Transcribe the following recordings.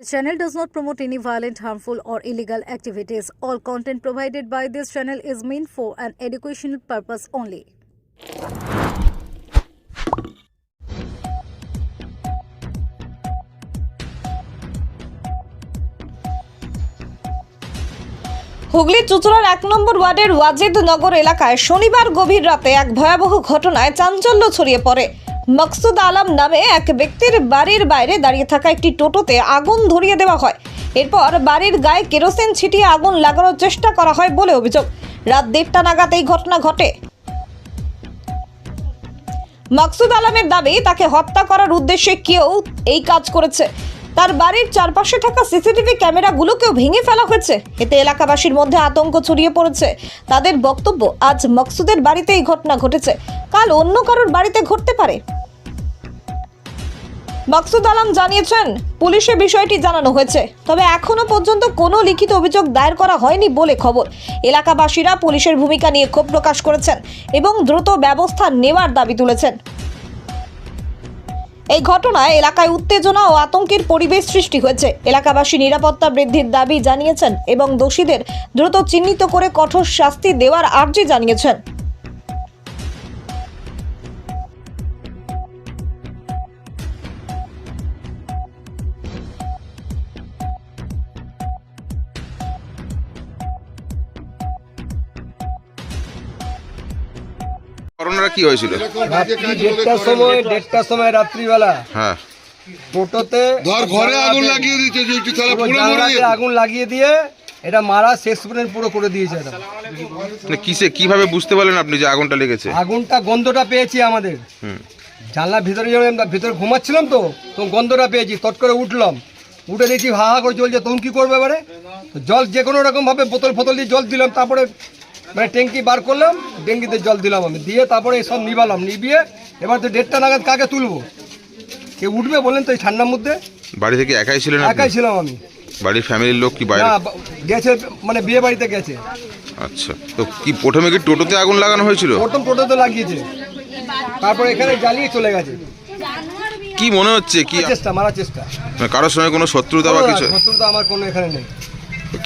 This channel does not promote any violent, harmful, or illegal activities. All content provided by this channel is meant for an educational purpose only. হুগলির চুচুড়ার এক নম্বর ওয়ার্ডের ওয়াজেদ নগর এলাকায় শনিবার গভীর রাতে এক ভয়াবহ ঘটনায় চাঞ্চল্য ছড়িয়ে পড়ে মকসুদ আলম নামে এক ব্যক্তির বাড়ির বাইরে দাঁড়িয়ে থাকা একটি টোটোতে আগুন ধরিয়ে দেওয়া হয়। এরপর বাড়ির গায়ে কেরোসিন ছিটিয়ে আগুন লাগানোর চেষ্টা করা হয় বলে অভিযোগ। রাত দেড়টা নাগাদ এই ঘটনা ঘটে। মকসুদ আলমের দাবি, তাকে হত্যা করার উদ্দেশ্যে কেউ এই কাজ করেছে। তার বাড়ির চারপাশে থাকা সিসিটিভি ক্যামেরাগুলোকেও ভেঙে ফেলা হয়েছে। এতে এলাকাবাসীর মধ্যে আতঙ্ক ছড়িয়ে পড়েছে। তাদের বক্তব্য, আজ মকসুদের বাড়িতে এই ঘটনা ঘটেছে। কাল অন্য কারোর বাড়িতে ঘটতে পারে। মকসুদ আলম জানিয়েছেন, পুলিশে বিষয়টি জানানো হয়েছে, তবে এখনও পর্যন্ত কোনো লিখিত অভিযোগ দায়ের করা হয়নি বলে খবর। এলাকাবাসীরা পুলিশের ভূমিকা নিয়ে ক্ষোভ প্রকাশ করেছেন এবং দ্রুত ব্যবস্থা নেওয়ার দাবি তুলেছেন। এই ঘটনায় এলাকায় উত্তেজনা ও আতঙ্কের পরিবেশ সৃষ্টি হয়েছে। এলাকাবাসী নিরাপত্তা বৃদ্ধির দাবি জানিয়েছেন এবং দোষীদের দ্রুত চিহ্নিত করে কঠোর শাস্তি দেওয়ার আর্জি জানিয়েছেন। করোনাটা কি হয়েছিল? রাত্রি দেড়টার সময় দেড়টার সময় রাত্রিবেলা। হ্যাঁ। টোটোতে ধর ঘরে আগুন লাগিয়ে দিচ্ছে যে একটু তাহলে পুরো মরে আগুন লাগিয়ে দিয়ে এটা মারা শেষ পর্যন্ত পুরো করে দিয়েছে এটা। মানে কিসে কীভাবে বুঝতে পারলেন আপনি যে আগুনটা লেগেছে? আগুনটা গন্ধটা পেয়েছি আমাদের। হুম। জানলার ভিতরে যখন আমরা ভিতরে ঘুমাচ্ছিলাম তো তখন গন্ধটা পেয়েছি তট করে উঠলাম। উঠে দেখছি হা হা করে চলছে তখন কী করবে এবারে? জল যে কোনো রকমভাবে বোতল ফোতল দিয়ে জল দিলাম তারপরে মানে ট্যাঙ্কি বার করলাম ট্যাঙ্কিতে জল দিলাম আমি। দিয়ে তারপরে সব নিবালাম। নিবিয়ে এবার তো দেড়টা নাগাদ কাকে তুলবো? কে উঠবে বলেন তো এই ঠান্ডার মধ্যে? বাড়ি থেকে একাই ছিলেন একাই ছিলাম আমি। বাড়ির ফ্যামিলির লোক কি বাইরে? না গেছে মানে বিয়ে বাড়িতে গেছে। আচ্ছা। তো কি প্রথমে কি টোটোতে আগুন লাগানো হয়েছিল? প্রথম টোটোতে লাগিয়েছে। তারপরে এখানে জ্বালিয়ে চলে গেছে। কি মনে হচ্ছে? কি চেষ্টা মারার চেষ্টা। মানে কারোর সঙ্গে কোনো শত্রুতা বা কিছু? শত্রুতা আমার কোনো এখানে নেই।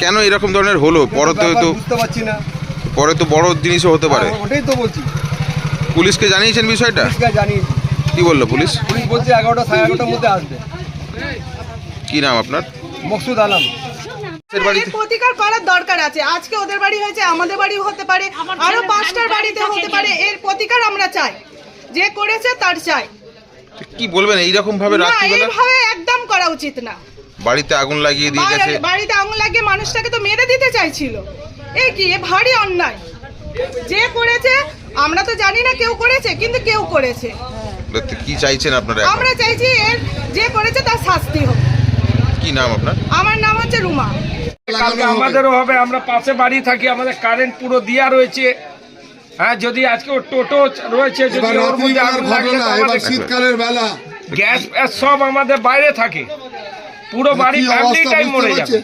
কেন এরকম ধরনের হলো? পরে তো ব্যাপার তো বুঝতে পারছি না। পরে তো বড় জিনিসও হতে পারে। হ্যাঁ, ওটাই তো বলছি। পুলিশকে জানিয়েছেন বিষয়টা? পুলিশকে জানিয়েছি। কি বলল পুলিশ? পুলিশ বলছে এগারোটা সাড়ে এগারোটার মধ্যে আসবে। কি নাম আপনার? মকসুদ আলম। এর প্রতিকার করার দরকার আছে। আজকে ওদের বাড়ি হয়েছে আমাদের বাড়ি হতে পারে আরও পাঁচটার বাড়িতে হতে পারে। এর প্রতিকার আমরা চাই। যে করেছে তার চাই। কি বলবেন এইরকম ভাবে রাত্রিবেলা এইভাবে একদম করা উচিত না। বাড়িতে আগুন লাগিয়ে দিয়ে গেছে। বাড়িতে আগুন লাগিয়ে মানুষটাকে তো মেরে দিতে চাইছিল। এ কি এ ভারী অন্যায়। যে করেছে আমরা তো জানি না কেউ করেছে কিন্তু কেউ করেছে। কি চাইছেন আপনারা আমরা চাইছি এর যে করেছে তার শাস্তি হোক। কি নাম আপনার? আমার নাম হচ্ছে রুমা। কালকে আমাদেরও হবে আমরা পাশে বাড়ি থাকি আমাদের কারেন্ট পুরো দেওয়া রয়েছে। হ্যাঁ যদি আজকে ওর টোটো রয়েছে যদি ওর মধ্যে আগুন আমাদের শীতকালের বেলা। গ্যাস সব আমাদের বাইরে থাকে। পুরো বাড়ি ফ্যামিলিটাই মরে? যাবে।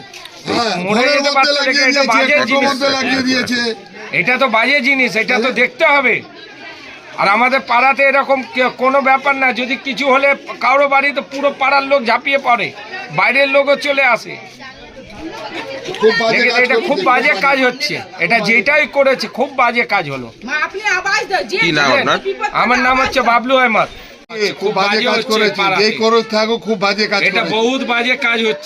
হ্যাঁ, এটা বাজে দিয়েছে, জিনিস। মধ্যে লাগিয়ে দিয়েছে। এটা তো বাজে জিনিস এটা তো দেখতে হবে। আর আমাদের পাড়াতে এরকম কোনো ব্যাপার না যদি কিছু হলে কারও বাড়িতে পুরো পাড়ার লোক ঝাঁপিয়ে পড়ে বাইরের লোকও চলে আসে। খুব বাজে কাজ এটা খুব বাজে কাজ হচ্ছে। এটা যেটাই করেছে খুব বাজে কাজ হলো। আমার নাম হচ্ছে বাবলু আহমদ। খুব বাজে কাজ করেছে। পাড়াতে। করো থাকুক খুব বাজে কাজ এটা বহুত বাজে কাজ হচ্ছে।